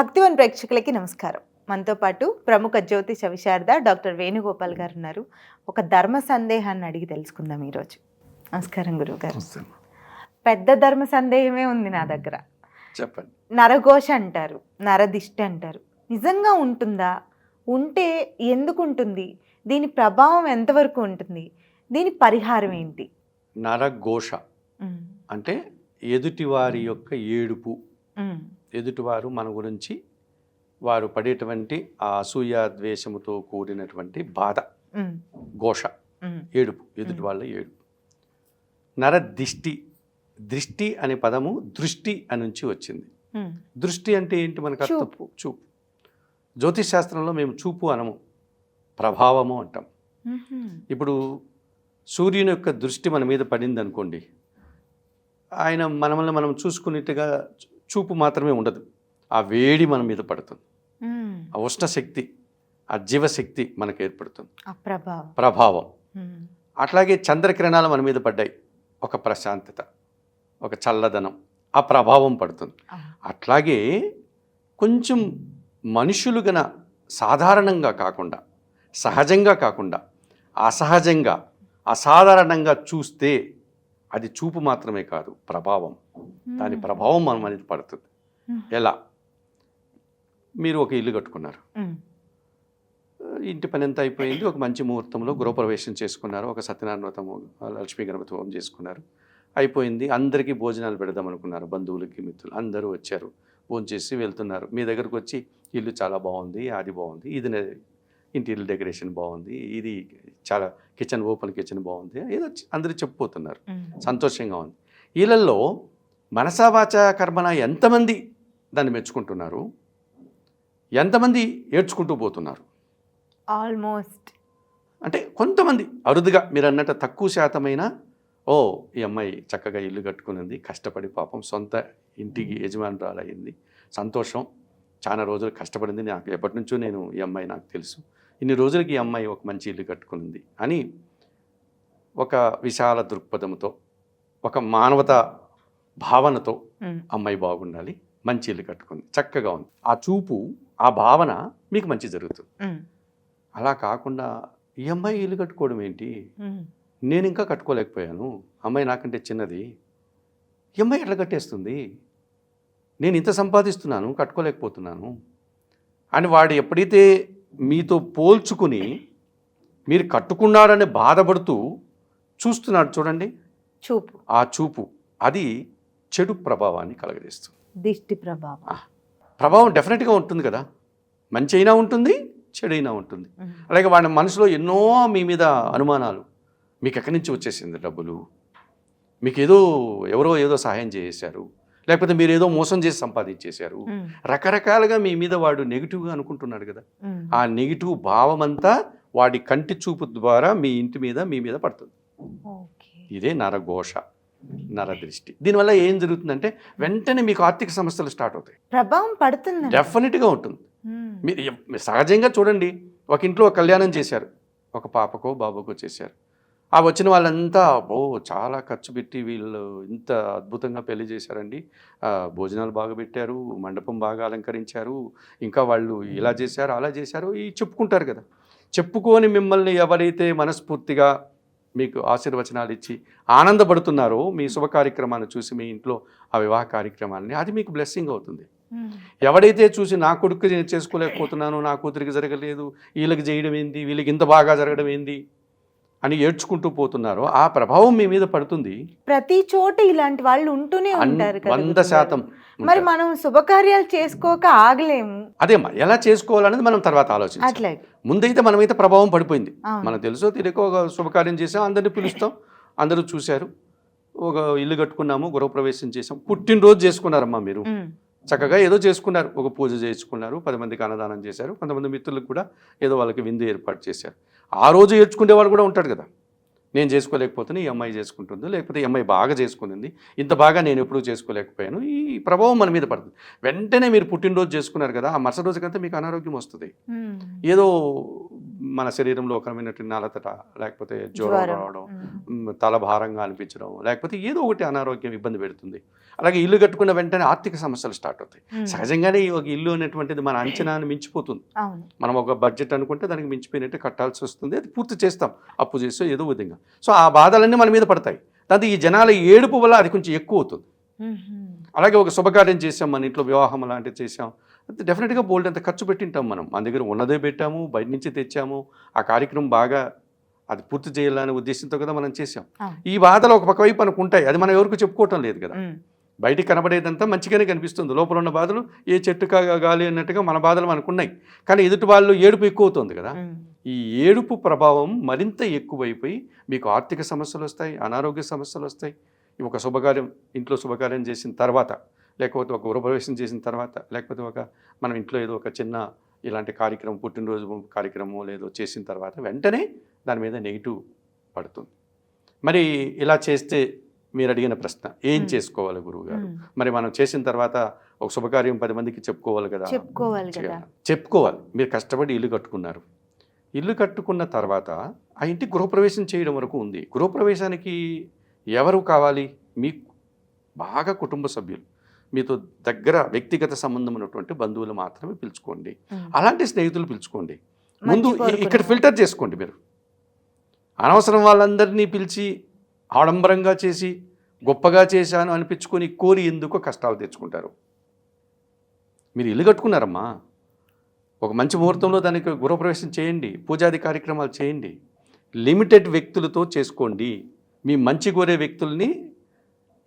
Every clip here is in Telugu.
భక్తివన్ ప్రేక్షకులకి నమస్కారం. మనతో పాటు ప్రముఖ జ్యోతిష విశారద డాక్టర్ వేణుగోపాల్ గారు ఉన్నారు. ఒక ధర్మ సందేహాన్ని అడిగి తెలుసుకుందాం ఈరోజు. నమస్కారం గురువు గారు పెద్ద ధర్మ సందేహమే ఉంది నా దగ్గర. చెప్పండి. నరఘోష అంటారు నరదిష్టి అంటారు. నిజంగా ఉంటుందా? ఉంటే ఎందుకు ఉంటుంది? దీని ప్రభావం ఎంతవరకు ఉంటుంది? దీని పరిహారం ఏంటి? నరఘోష అంటే ఎదుటివారి యొక్క ఏడుపు. ఎదుటివారు మన గురించి వారు పడేటువంటి ఆ అసూయ ద్వేషముతో కూడినటువంటి బాధ ఘోష ఏడుపు ఎదుటి వాళ్ళ ఏడుపు. నరదిష్టి దృష్టి అనే పదము దృష్టి అని నుంచి వచ్చింది దృష్టి అంటే ఏంటి మనకు అర్థం? చూపు. చూపు. జ్యోతిష్ శాస్త్రంలో మేము చూపు అనము ప్రభావము అంటాం. ఇప్పుడు సూర్యుని యొక్క దృష్టి మన మీద పడింది అనుకోండి ఆయన మనల్ని మనం చూసుకునేట్టుగా చూపు మాత్రమే ఉండదు. ఆ వేడి మన మీద పడుతుంది. ఆ ఉష్ణ శక్తి ఆ జీవశక్తి మనకు ఏర్పడుతుంది. ప్రభావం. అట్లాగే చంద్రకిరణాలు మన మీద పడ్డాయి. ఒక ప్రశాంతత ఒక చల్లదనం ఆ ప్రభావం పడుతుంది. అట్లాగే కొంచెం మనుషులు గన సాధారణంగా కాకుండా సహజంగా కాకుండా అసహజంగా అసాధారణంగా చూస్తే అది చూపు మాత్రమే కాదు ప్రభావం. దాని ప్రభావం మన మీద పడుతుంది. ఎలా? మీరు ఒక ఇల్లు కట్టుకున్నారు. ఇంటి పని ఎంత అయిపోయింది? ఒక మంచి ముహూర్తంలో గృహప్రవేశం చేసుకున్నారు. ఒక సత్యనారాయణ వ్రతము లక్ష్మీ గణపతి హోమం చేసుకున్నారు. అయిపోయింది. అందరికీ భోజనాలు పెడదాం అనుకున్నారు. బంధువులకి మిత్రులు అందరూ వచ్చారు. భోజనం చేసి వెళ్తున్నారు. మీ దగ్గరకు వచ్చి ఇల్లు చాలా బాగుంది అది బాగుంది. ఇది ఇంటీరియర్ డెకరేషన్ బాగుంది. ఇది చాలా కిచెన్ ఓపెన్ కిచెన్ బాగుంది. ఏదో అందరూ చెప్పిపోతున్నారు సంతోషంగా ఉంది. వీళ్ళల్లో మనసావాచ కర్మన ఎంతమంది దాన్ని మెచ్చుకుంటున్నారు? ఎంతమంది ఏడ్చుకుంటూ పోతున్నారు? ఆల్మోస్ట్. అంటే కొంతమంది అరుదుగా మీరు అన్నట్టు తక్కువ శాతమైన ఓ ఈ అమ్మాయి చక్కగా ఇల్లు కట్టుకునింది కష్టపడి పాపం సొంత ఇంటికి యజమానురాలు అయింది సంతోషం చాలా రోజులు కష్టపడింది నాకు ఎప్పటి నుంచో నేను ఈ అమ్మాయి నాకు తెలుసు ఇన్ని రోజులకి ఈ అమ్మాయి ఒక మంచి ఇల్లు కట్టుకునింది అని ఒక విశాల దృక్పథంతో ఒక మానవత భావనతో అమ్మాయి బాగుండాలి మంచి ఇల్లు కట్టుకుంది చక్కగా ఉంది. ఆ చూపు ఆ భావన మీకు మంచి జరుగుతుంది. అలా కాకుండా ఈ అమ్మాయి ఇల్లు కట్టుకోవడం ఏంటి? నేను ఇంకా కట్టుకోలేకపోయాను. అమ్మాయి నాకంటే చిన్నది. ఈ అమ్మాయి ఎట్లా కట్టేస్తుంది? నేను ఇంత సంపాదిస్తున్నాను కట్టుకోలేకపోతున్నాను. అని వాడు ఎప్పుడైతే మీతో పోల్చుకుని మీరు కట్టుకున్నారని బాధపడుతూ చూస్తున్నాడు చూడండి. చూపు. ఆ చూపు. అది చెడు ప్రభావాన్ని కలగజేస్తుంది. దిష్టి ప్రభావం. ప్రభావం డెఫినెట్గా ఉంటుంది కదా. మంచి అయినా ఉంటుంది చెడు అయినా ఉంటుంది. అలాగే వాడి మనసులో ఎన్నో మీ మీద అనుమానాలు మీకు ఎక్కడి నుంచి వచ్చేసింది డబ్బులు మీకు ఏదో ఎవరో ఏదో సహాయం చేశారు లేకపోతే మీరు ఏదో మోసం చేసి సంపాదించేశారు రకరకాలుగా మీ మీద వాడు నెగిటివ్గా అనుకుంటున్నాడు కదా. ఆ నెగిటివ్ భావం అంతా వాడి కంటి చూపు ద్వారా మీ ఇంటి మీద మీ మీద పడుతుంది. ఇదే నరఘోష. నరదృష్టి. దీనివల్ల ఏం జరుగుతుందంటే వెంటనే మీకు ఆర్థిక సమస్యలు స్టార్ట్ అవుతాయి. ప్రభావం పడుతుంది డెఫినెట్గా ఉంటుంది. మీరు సహజంగా చూడండి ఒక ఇంట్లో ఒక కళ్యాణం చేశారు ఒక పాపకో బాబుకో చేశారు. ఆ వచ్చిన వాళ్ళంతా ఓ చాలా ఖర్చు పెట్టి వీళ్ళు ఇంత అద్భుతంగా పెళ్ళి చేశారండి. భోజనాలు బాగా పెట్టారు మండపం బాగా అలంకరించారు ఇంకా వాళ్ళు ఇలా చేశారు అలా చేశారు ఈ చెప్పుకుంటారు కదా. చెప్పుకొని మిమ్మల్ని ఎవరైతే మనస్ఫూర్తిగా మీకు ఆశీర్వచనాలు ఇచ్చి ఆనందపడుతున్నారో మీ శుభ కార్యక్రమాన్ని చూసి మీ ఇంట్లో ఆ వివాహ కార్యక్రమాన్ని. అది మీకు బ్లెస్సింగ్ అవుతుంది. ఎవడైతే చూసి నా కొడుకు నేను చేసుకోలేకపోతున్నాను నా కూతురికి జరగలేదు వీళ్ళకి చేయడం ఏంది వీళ్ళకి ఇంత బాగా జరగడం ఏంది అని ఏడ్చుకుంటూ పోతున్నారో ఆ ప్రభావం మీ మీద పడుతుంది. ప్రతి చోట ఇలాంటి వాళ్ళు ఉంటూనే ఉంటారు వంద. శాతం మరి. మనం శుభకార్యాలు చేసుకోక ఆగలేము. అదేమ్మా ఎలా చేసుకోవాలనేది మనం తర్వాత ఆలోచించాలి. ముందైతే మనమైతే ప్రభావం పడిపోయింది. మనకు తెలుసో తెలియక ఒక శుభకార్యం చేసాం అందరిని పిలుస్తాం అందరూ చూశారు. ఒక ఇల్లు కట్టుకున్నాము గృహప్రవేశం చేసాం పుట్టినరోజు చేసుకున్నారమ్మా మీరు. చక్కగా ఏదో చేసుకున్నారు. ఒక పూజ చేసుకున్నారు పది మందికి అన్నదానం చేశారు కొంతమంది మిత్రులకు కూడా ఏదో వాళ్ళకి విందు ఏర్పాటు చేశారు. ఆ రోజు ఏడ్చుకునే వాళ్ళు కూడా ఉంటాడు కదా. నేను చేసుకోలేకపోతే ఈ అమ్మాయి చేసుకుంటుంది లేకపోతే ఈ అమ్మాయి బాగా చేసుకునింది ఇంత బాగా నేను ఎప్పుడూ చేసుకోలేకపోయాను ఈ ప్రభావం మన మీద పడుతుంది. వెంటనే మీరు పుట్టినరోజు చేసుకున్నారు కదా ఆ మరుసటి రోజుకంతా మీకు అనారోగ్యం వస్తుంది. ఏదో మన శరీరంలో ఒక రకమైనటువంటి నలతట లేకపోతే జ్వరం రావడం తల భారంగా అనిపించడం లేకపోతే ఏదో ఒకటి అనారోగ్యం ఇబ్బంది పెడుతుంది. అలాగే ఇల్లు కట్టుకున్న వెంటనే ఆర్థిక సమస్యలు స్టార్ట్ అవుతాయి. సహజంగానే ఒక ఇల్లు అనేటువంటిది మన అంచనాను మించిపోతుంది. మనం ఒక బడ్జెట్ అనుకుంటే దానికి మించిపోయినట్టు కట్టాల్సి వస్తుంది. అది పూర్తి చేస్తాం. అప్పు చేసో ఏదో విధంగా. సో ఆ బాధలన్నీ మన మీద పడతాయి. దాంతో ఈ జనాల ఏడుపు వల్ల అది కొంచెం ఎక్కువ అవుతుంది. అలాగే ఒక శుభకార్యం చేసాం మన ఇంట్లో వివాహం లాంటివి చేసాం డెఫినెట్గా బోల్డ్ అంత ఖర్చు పెట్టింటాం మనం మన దగ్గర ఉన్నదే పెట్టాము బయట నుంచి తెచ్చాము ఆ కార్యక్రమం బాగా అది పూర్తి చేయాలనే ఉద్దేశంతో కదా మనం చేసాం. ఈ బాధలు ఒక పక్క వైపు మనకు ఉంటాయి అది మనం ఎవరికి చెప్పుకోవటం లేదు కదా. బయటికి కనబడేదంతా మంచిగానే కనిపిస్తుంది లోపల ఉన్న బాధలు ఏ చెట్టు గాలి అన్నట్టుగా మన బాధలు మనకున్నాయి కానీ ఎదుటి వాళ్ళు ఏడుపు ఎక్కువ అవుతుంది కదా. ఈ ఏడుపు ప్రభావం మరింత ఎక్కువైపోయి మీకు ఆర్థిక సమస్యలు వస్తాయి అనారోగ్య సమస్యలు వస్తాయి ఒక శుభకార్యం ఇంట్లో శుభకార్యం చేసిన తర్వాత లేకపోతే ఒక గృహప్రవేశం చేసిన తర్వాత లేకపోతే ఒక మనం ఇంట్లో ఏదో ఒక చిన్న ఇలాంటి కార్యక్రమం పుట్టినరోజు కార్యక్రమం లేదో చేసిన తర్వాత వెంటనే దాని మీద నెగిటివ్ పడుతుంది. మరి ఇలా చేస్తే మీరు అడిగిన ప్రశ్న ఏం. చేసుకోవాలి గురువు గారు ఉమ్. మరి మనం చేసిన తర్వాత ఒక శుభకార్యం పది మందికి చెప్పుకోవాలి కదా? చెప్పుకోవాలి. చెప్పుకోవాలి. మీరు కష్టపడి ఇల్లు కట్టుకున్నారు. ఇల్లు కట్టుకున్న తర్వాత ఆ ఇంటి గృహప్రవేశం చేయడం వరకు ఉంది. గృహప్రవేశానికి ఎవరు కావాలి? మీ బాగా కుటుంబ సభ్యులు. మీతో దగ్గర వ్యక్తిగత సంబంధం ఉన్నటువంటి బంధువులు మాత్రమే పిలుచుకోండి. అలాంటి స్నేహితులు పిలుచుకోండి. ముందు ఇక్కడ ఫిల్టర్ చేసుకోండి మీరు. అనవసరం వాళ్ళందరినీ పిలిచి ఆడంబరంగా చేసి గొప్పగా చేశాను అనిపించుకొని కోరి ఎందుకో కష్టాలు తెచ్చుకుంటారు. మీరు ఇల్లు కట్టుకున్నారమ్మా. ఒక మంచి ముహూర్తంలో దానికి గృహప్రవేశం చేయండి పూజాది కార్యక్రమాలు చేయండి. లిమిటెడ్ వ్యక్తులతో చేసుకోండి. మీ మంచి కోరే వ్యక్తుల్ని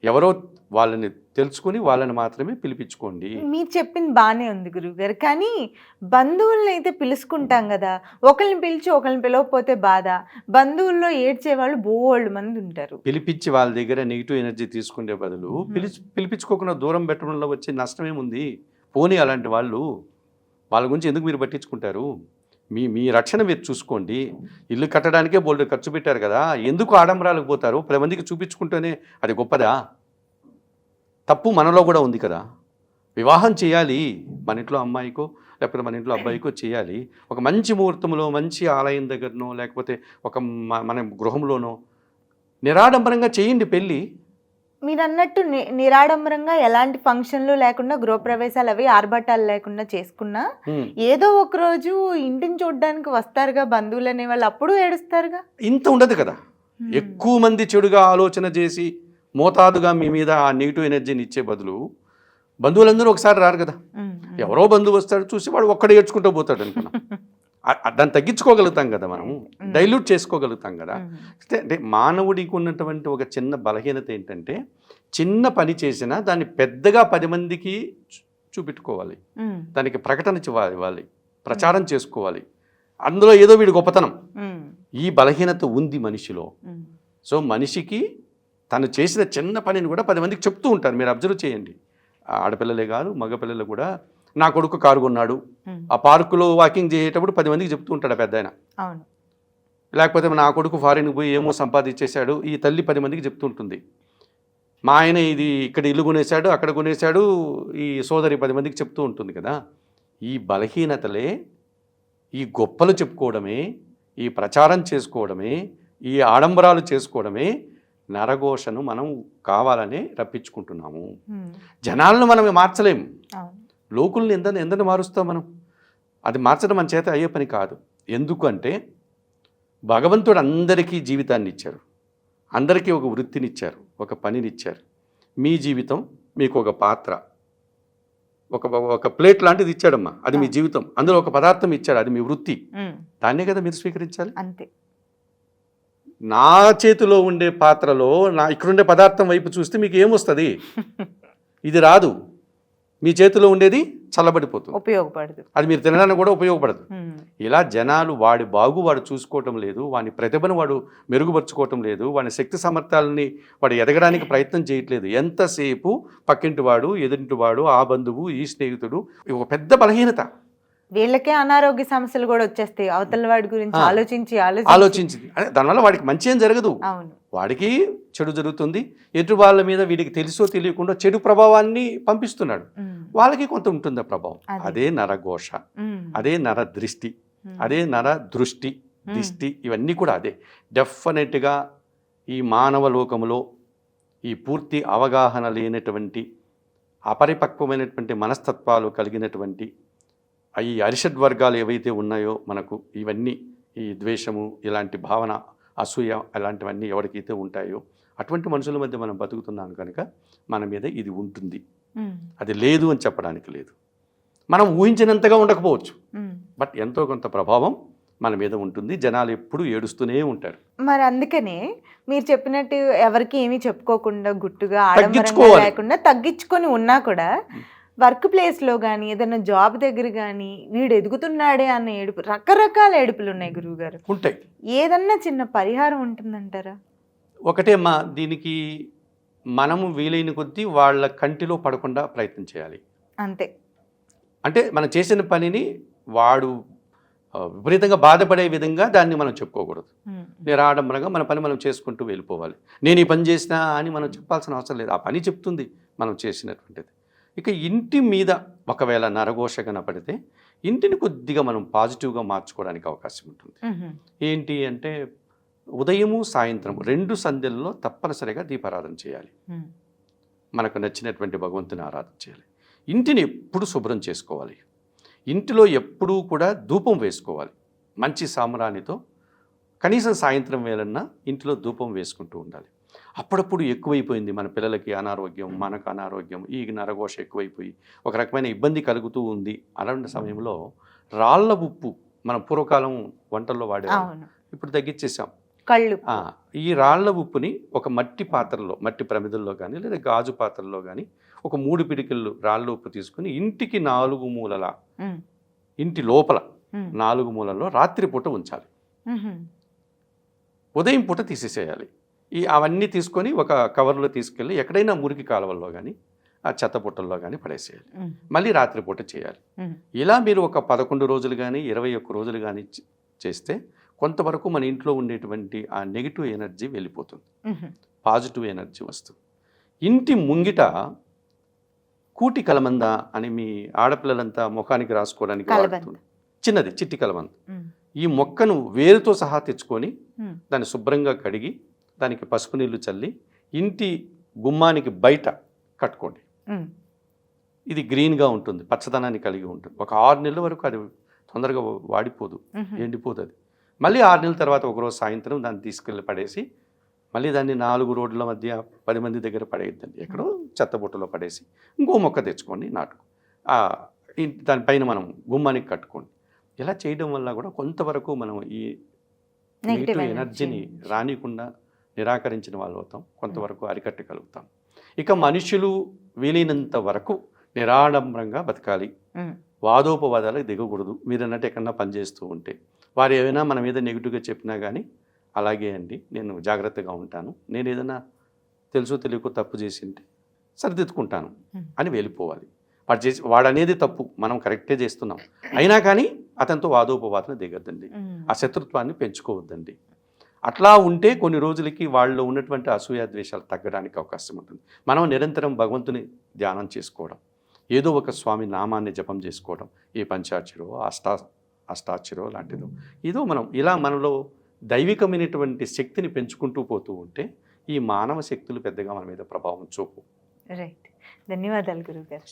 ఎవరో వాళ్ళని తెలుసుకొని వాళ్ళని మాత్రమే పిలిపించుకోండి. మీరు చెప్పింది బాగానే ఉంది గురువు గారు కానీ బంధువుల్ని అయితే పిలుచుకుంటాం కదా. ఒకరిని పిలిచి ఒకరిని పిలవకపోతే బాధ. బంధువుల్లో ఏడ్చే వాళ్ళు బోళ్ళు మంది ఉంటారు. పిలిపించి వాళ్ళ దగ్గర నెగిటివ్ ఎనర్జీ తీసుకునే బదులు. పిలిచి పిలిపించుకోకుండా దూరం పెట్టడంలో వచ్చే నష్టం ఏముంది? పోనీ అలాంటి వాళ్ళు వాళ్ళ గురించి ఎందుకు మీరు పట్టించుకుంటారు? మీ మీ రక్షణ మీరు చూసుకోండి. ఇల్లు కట్టడానికే బోల్డ్ ఖర్చు పెట్టారు కదా. ఎందుకు ఆడంబరాలకు పోతారు? పది మందికి చూపించుకుంటేనే అది గొప్పదా? తప్పు మనలో కూడా ఉంది కదా. వివాహం చేయాలి మన ఇంట్లో అమ్మాయికో లేకపోతే మన ఇంట్లో అబ్బాయికో చేయాలి. ఒక మంచి ముహూర్తంలో మంచి ఆలయం దగ్గరనో లేకపోతే ఒక మన గృహంలోనో నిరాడంబరంగా చేయండి పెళ్ళి. మీరు అన్నట్టు ని- నిరాడంబరంగా ఎలాంటి ఫంక్షన్లు లేకుండా గృహప్రవేశాలు అవి ఆర్భటాలు లేకుండా చేసుకున్నా. ఏదో ఒక రోజు ఇంటిని చూడడానికి వస్తారుగా బంధువులు అనే వాళ్ళు అప్పుడు ఏడుస్తారుగా? ఇంత ఉండదు కదా. ఎక్కువ మంది చెడుగా ఆలోచన చేసి మోతాదుగా మీ మీద ఆ నెగిటివ్ ఎనర్జీని ఇచ్చే బదులు బంధువులందరూ ఒకసారి రారు కదా. ఎవరో బంధువు వస్తాడు చూసి వాడు ఒక్కడే ఏడ్చుకుంటూ పోతాడు అనుకున్నాం దాన్ని తగ్గించుకోగలుగుతాం కదా మనం డైల్యూట్ చేసుకోగలుగుతాం కదా. అంటే మానవుడికి ఉన్నటువంటి ఒక చిన్న బలహీనత ఏంటంటే చిన్న పని చేసినా దాన్ని పెద్దగా పది మందికి చూపెట్టుకోవాలి. దానికి ప్రకటన ఇవ్వాలి ప్రచారం చేసుకోవాలి అందులో ఏదో వీడి గొప్పతనం. ఈ బలహీనత ఉంది మనిషిలో. సో మనిషికి తను చేసిన చిన్న పనిని కూడా పది మందికి చెప్తూ ఉంటారు. మీరు అబ్జర్వ్ చేయండి. ఆడపిల్లలే కాదు మగపిల్లలు కూడా నా కొడుకు కారు కొన్నాడు. ఆ పార్కులో వాకింగ్ చేసేటప్పుడు పది మందికి చెప్తూ ఉంటాడు ఆ పెద్ద ఆయన. లేకపోతే నా కొడుకు ఫారిన్కి పోయి ఏమో సంపాదించేశాడు ఈ తల్లి పది మందికి చెప్తూ ఉంటుంది. మా ఆయన ఇది ఇక్కడ ఇల్లు కొనేశాడు అక్కడ కొనేశాడు ఈ సోదరి పది మందికి చెప్తూ ఉంటుంది కదా. ఈ బలహీనతలే ఈ గొప్పలు చెప్పుకోవడమే ఈ ప్రచారం చేసుకోవడమే ఈ ఆడంబరాలు చేసుకోవడమే నరఘోషను మనం కావాలని రప్పించుకుంటున్నాము. జనాలను మనం మార్చలేము లోకుల్ని ఎంత ఎంతని మారుస్తాం మనం? అది మార్చడం మన చేత అయ్యే పని కాదు. ఎందుకంటే భగవంతుడు అందరికీ జీవితాన్ని ఇచ్చారు అందరికీ ఒక వృత్తినిచ్చారు ఒక పనినిచ్చారు. మీ జీవితం మీకు ఒక పాత్ర. ఒక ఒక ప్లేట్ లాంటిది ఇచ్చాడమ్మా. అది మీ జీవితం. అందులో ఒక పదార్థం ఇచ్చాడు. అది మీ వృత్తి. దాన్నే కదా మీరు స్వీకరించాలి? అంతే. నా చేతిలో ఉండే పాత్రలో నా ఇక్కడుండే పదార్థం వైపు చూస్తే మీకు ఏమొస్తుంది? ఇది రాదు. మీ చేతిలో ఉండేది చల్లబడిపోతుంది. ఉపయోగపడదు. అది మీరు తినడానికి కూడా ఉపయోగపడదు. ఇలా జనాలు వాడి బాగు వాడు చూసుకోవటం లేదు వాని ప్రతిభను వాడు మెరుగుపరుచుకోవటం లేదు వాని శక్తి సామర్థ్యాలని వాడు ఎదగడానికి ప్రయత్నం చేయట్లేదు. ఎంతసేపు పక్కింటి వాడు ఎదురింటి వాడు ఆ బంధువు ఈ స్నేహితుడు ఒక పెద్ద బలహీనత. వీళ్ళకే అనారోగ్య సమస్యలు కూడా వచ్చేస్తాయి. అవతల వాడి గురించి. ఆలోచించి ఆలోచించి. దానివల్ల వాడికి మంచి ఏం జరగదు. అవును. వాడికి చెడు జరుగుతుంది. ఎటు వాళ్ళ మీద వీడికి తెలుసో తెలియకుండా చెడు ప్రభావాన్ని పంపిస్తున్నాడు. వాళ్ళకి కొంత ఉంటుంది ఆ ప్రభావం. అదే. నరఘోష. అదే నర దృష్టి. అదే నర దృష్టి దిష్టి ఇవన్నీ కూడా అదే. డెఫినెట్గా ఈ మానవ లోకములో ఈ పూర్తి అవగాహన లేనటువంటి అపరిపక్వమైనటువంటి మనస్తత్వాలు కలిగినటువంటి ఈ అరిషడ్ వర్గాలు ఏవైతే ఉన్నాయో మనకు ఇవన్నీ ఈ ద్వేషము ఇలాంటి భావన అసూయ అలాంటివన్నీ ఎవరికైతే ఉంటాయో అటువంటి మనుషుల మధ్య మనం బతుకుతున్నాం కనుక మన మీద ఇది ఉంటుంది. అది లేదు అని చెప్పడానికి లేదు మనం ఊహించినంతగా ఉండకపోవచ్చు. బట్ ఎంతో కొంత ప్రభావం మన మీద ఉంటుంది జనాలు ఎప్పుడూ ఏడుస్తూనే ఉంటారు మరి అందుకనే మీరు చెప్పినట్టు ఎవరికి ఏమీ చెప్పుకోకుండా గుట్టుగా. లేకుండా తగ్గించుకొని ఉన్నా కూడా వర్క్ ప్లేస్లో కానీ ఏదైనా జాబ్ దగ్గర కానీ వీడు ఎదుగుతున్నాడే అన్న ఏడుపు రకరకాల ఏడుపులు ఉన్నాయి గురువు గారు ఉంటాయి. ఏదన్నా చిన్న పరిహారం ఉంటుందంటారా? ఒకటే మా దీనికి మనము వీలైన కొద్దీ వాళ్ళ కంటిలో పడకుండా ప్రయత్నం చేయాలి. అంతే. అంటే మనం చేసిన పనిని వాడు విపరీతంగా బాధపడే విధంగా దాన్ని మనం చెప్పుకోకూడదు. నిరాడంబరంగా మన పని మనం చేసుకుంటూ వెళ్ళిపోవాలి. నేను ఈ పని చేసినా అని మనం చెప్పాల్సిన అవసరం లేదు. ఆ పని చెప్తుంది మనం చేసినటువంటిది. ఇక ఇంటి మీద ఒకవేళ నరఘోష కనపడితే ఇంటిని కొద్దిగా మనం పాజిటివ్గా మార్చుకోవడానికి అవకాశం ఉంటుంది. ఏంటి అంటే ఉదయము సాయంత్రం రెండు సంధ్యల్లో తప్పనిసరిగా దీపారాధన చేయాలి. మనకు నచ్చినటువంటి భగవంతుని ఆరాధన చేయాలి. ఇంటిని ఎప్పుడు శుభ్రం చేసుకోవాలి. ఇంటిలో ఎప్పుడూ కూడా ధూపం వేసుకోవాలి. మంచి సాంబ్రాణితో కనీసం సాయంత్రం వేళన్నా ఇంటిలో ధూపం వేసుకుంటూ ఉండాలి. అప్పుడప్పుడు ఎక్కువైపోయింది మన పిల్లలకి అనారోగ్యం మనకు అనారోగ్యం ఈ నరఘోష ఎక్కువైపోయి ఒక రకమైన ఇబ్బంది కలుగుతూ ఉంది. అలాంటి సమయంలో రాళ్ళ ఉప్పు మన పూర్వకాలం వంటల్లో వాడే ఇప్పుడు తగ్గించేసాం కళ్ళు ఆ, ఈ రాళ్ళ ఉప్పుని ఒక మట్టి పాత్రలో మట్టి ప్రమిదల్లో కానీ లేదా గాజు పాత్రలో కానీ ఒక మూడు పిడికిళ్ళు రాళ్ళ ఉప్పు తీసుకుని ఇంటికి నాలుగు మూలల. ఇంటి లోపల. నాలుగు మూలల్లో రాత్రిపూట ఉంచాలి. ఉదయం పూట తీసేసేయాలి. ఈ అవన్నీ తీసుకొని ఒక కవర్లో తీసుకెళ్ళి ఎక్కడైనా మురికి కాలువల్లో కానీ ఆ చెత్త పుట్టల్లో కానీ పడేసేయాలి. మళ్ళీ రాత్రిపూట చేయాలి. ఇలా మీరు ఒక పదకొండు రోజులు కానీ ఇరవై ఒక్క రోజులు కానీ చేస్తే కొంతవరకు మన ఇంట్లో ఉండేటువంటి ఆ నెగిటివ్ ఎనర్జీ వెళ్ళిపోతుంది. పాజిటివ్ ఎనర్జీ వస్తుంది ఇంటి ముంగిట కూటి కలమంద అని మీ ఆడపిల్లలంతా ముఖానికి రాసుకోవడానికి. వాడుతుంది చిన్నది చిట్టి కలమంద. ఈ మొక్కను వేరుతో సహా తెచ్చుకొని. దాన్ని శుభ్రంగా కడిగి దానికి పసుపు నీళ్ళు చల్లి ఇంటి గుమ్మానికి బయట కట్టుకోండి. ఇది గ్రీన్గా ఉంటుంది పచ్చదనాన్ని కలిగి ఉంటుంది ఒక ఆరు నెలల వరకు అది తొందరగా వాడిపోదు ఉహు. ఎండిపోతుంది అది మళ్ళీ ఆరు నెలల తర్వాత ఒకరోజు సాయంత్రం దాన్ని తీసుకెళ్ళి పడేసి మళ్ళీ దాన్ని నాలుగు రోడ్ల మధ్య పది మంది దగ్గర పడేయద్దండి ఎక్కడో చెత్తబుట్టలో పడేసి ఇంకో మొక్క తెచ్చుకోండి ఇంటి దానిపైన మనం గుమ్మానికి కట్టుకోండి ఇలా చేయడం వల్ల కూడా కొంతవరకు మనం ఈ నెగిటివ్. ఎనర్జీని రానికుండా నిరాకరించిన వాళ్ళు అవుతాం కొంతవరకు అరికట్టగలుగుతాం ఇక మనుషులు వీలైనంత వరకు నిరాడంబరంగా బతకాలి. ఉమ్. వాదోపవాదాలకు దిగకూడదు. మీరు అన్నట్టు ఎక్కడన్నా పనిచేస్తూ ఉంటే. వారు ఏమైనా మన మీద నెగిటివ్గా చెప్పినా కానీ అలాగే అండి. నేను జాగ్రత్తగా ఉంటాను. నేను ఏదైనా తెలుసో తెలియకో తప్పు చేసి ఉంటే సరిదిద్దుకుంటాను Hmm. అని వెళ్ళిపోవాలి. వాడు చేసి వాడు అనేది తప్పు. మనం కరెక్టే చేస్తున్నాం. అయినా కానీ అతనితో వాదోపవాదన దిగద్దండి. ఆ శత్రుత్వాన్ని పెంచుకోవద్దండి. అట్లా ఉంటే కొన్ని రోజులకి వాళ్ళు ఉన్నటువంటి అసూయ ద్వేషాలు తగ్గడానికి అవకాశం ఉంటుంది. మనం నిరంతరం భగవంతుని ధ్యానం చేసుకోవడం ఏదో ఒక స్వామి నామాన్ని జపం చేసుకోవడం ఏ పంచాక్షరో అష్టా అష్టాక్షరో లాంటిదో ఏదో మనం ఇలా మనలో దైవికమైనటువంటి శక్తిని పెంచుకుంటూ పోతూ ఉంటే ఈ మానవ శక్తులు పెద్దగా మన మీద ప్రభావం చూపు. రైట్ ధన్యవాదాలు గురువు గారు.